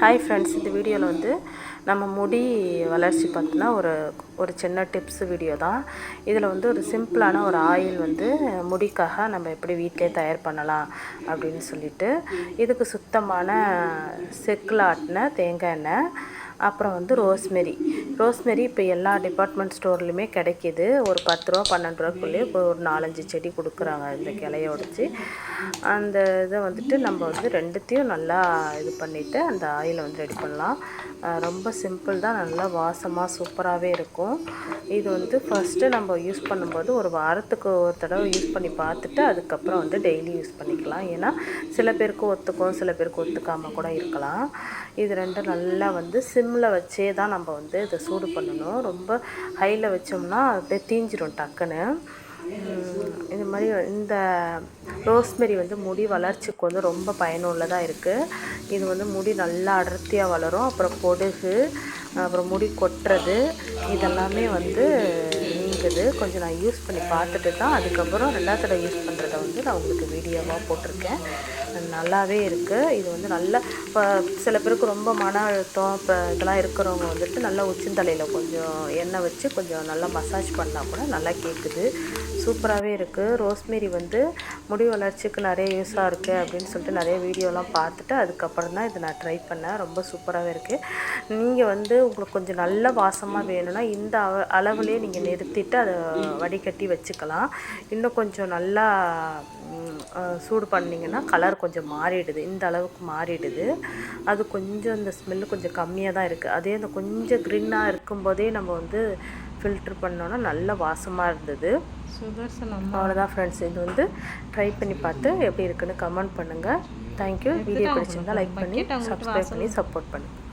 Hi friends இந்த வீடியோவில் வந்து நம்ம முடி வளர்ச்சி பார்த்தோன்னா ஒரு ஒரு சின்ன டிப்ஸ் வீடியோ தான். இதில் வந்து ஒரு சிம்பிளான ஒரு ஆயில் வந்து முடிக்காக நம்ம எப்படி வீட்டிலே தயார் பண்ணலாம் அப்படின்னு சொல்லிட்டு இதுக்கு சுத்தமான செக்கில் ஆட்டின தேங்காய் எண்ணெய் அப்புறம் வந்து ரோஸ்மெரி ரோஸ்மெரி இப்போ எல்லா டிபார்ட்மெண்ட் ஸ்டோர்லையுமே கிடைக்கிது. ஒரு பத்து ரூபா பன்னெண்டு ரூபாக்குள்ளேயே இப்போ ஒரு நாலஞ்சு செடி கொடுக்குறாங்க இந்த கிளைய உடச்சி. அந்த இதை வந்துட்டு நம்ம வந்து ரெண்டுத்தையும் நல்லா இது பண்ணிவிட்டு அந்த ஆயிலை வந்து ரெடி பண்ணலாம். ரொம்ப சிம்பிள் தான். நல்லா வாசமாக சூப்பராகவே இருக்கும். இது வந்து ஃபஸ்ட்டு நம்ம யூஸ் பண்ணும்போது ஒரு வாரத்துக்கு ஒரு தடவை யூஸ் பண்ணி பார்த்துட்டு அதுக்கப்புறம் வந்து டெய்லி யூஸ் பண்ணிக்கலாம். ஏன்னா சில பேருக்கு ஒத்துக்கும் சில பேருக்கு ஒத்துக்காமல் கூட இருக்கலாம். இது ரெண்டும் நல்லா வந்து சிம்மில் வச்சே தான் நம்ம வந்து இதை சூடு பண்ணணும். ரொம்ப ஹையில் வச்சோம்னா அப்படியே தீஞ்சிரும் டக்குன்னு. இது மாதிரி இந்த ரோஸ்மெரி வந்து முடி வளர்ச்சிக்கு வந்து ரொம்ப பயனுள்ளதாக இருக்குது இது வந்து முடி நல்லா அடர்த்தியாக வளரும். அப்புறம் பொடுகு அப்புறம் முடி கொட்டுறது இதெல்லாமே வந்து அப்படிங்கிறது கொஞ்சம் நான் யூஸ் பண்ணி பார்த்துட்டு தான் அதுக்கப்புறம் ரெண்டாவது தடவை யூஸ் பண்ணுறத வந்து நான் உங்களுக்கு வீடியோவாக போட்டிருக்கேன். நல்லாவே இருக்குது இது வந்து நல்லா இப்போ சில பேருக்கு ரொம்ப மன அழுத்தம் இப்போ இதெல்லாம் இருக்கிறவங்க வந்துட்டு நல்லா உச்சந்தலையில் கொஞ்சம் எண்ணெய் வச்சு கொஞ்சம் நல்லா மசாஜ் பண்ணால் கூட நல்லா கேட்குது சூப்பராகவே இருக்குது ரோஸ்மேரி வந்து முடி வளர்ச்சிக்கு நிறைய யூஸாக இருக்குது அப்படின்னு சொல்லிட்டு நிறைய வீடியோலாம் பார்த்துட்டு அதுக்கப்புறம் தான் இதை நான் ட்ரை பண்ணேன். ரொம்ப சூப்பராகவே இருக்குது நீங்கள் வந்து உங்களுக்கு கொஞ்சம் நல்ல வாசமாக வேணும்னா இந்த அள அளவுலேயே நீங்கள் நிறுத்திட்டு அதை வடிகட்டி வச்சுக்கலாம். இன்னும் கொஞ்சம் நல்லா சூடு பண்ணிங்கன்னா கலர் கொஞ்சம் மாறிடுது. இந்த அளவுக்கு மாறிடுது. அது கொஞ்சம் இந்த ஸ்மெல்லு கொஞ்சம் கம்மியாக தான் இருக்குது அதே அந்த கொஞ்சம் க்ரீனாக இருக்கும்போதே நம்ம வந்து ஃபில்ட்ரு பண்ணோன்னா நல்ல வாசமாக இருந்தது. சுதர்சனம் அவ்வளோதான் ஃப்ரெண்ட்ஸ் இது வந்து ட்ரை பண்ணி பார்த்து எப்படி இருக்குன்னு கமெண்ட் பண்ணுங்கள் தேங்க்யூ வீடியோ பிடிச்சிருந்தா லைக் பண்ணி சப்ஸ்கிரைப் பண்ணி சப்போர்ட் பண்ணுங்கள்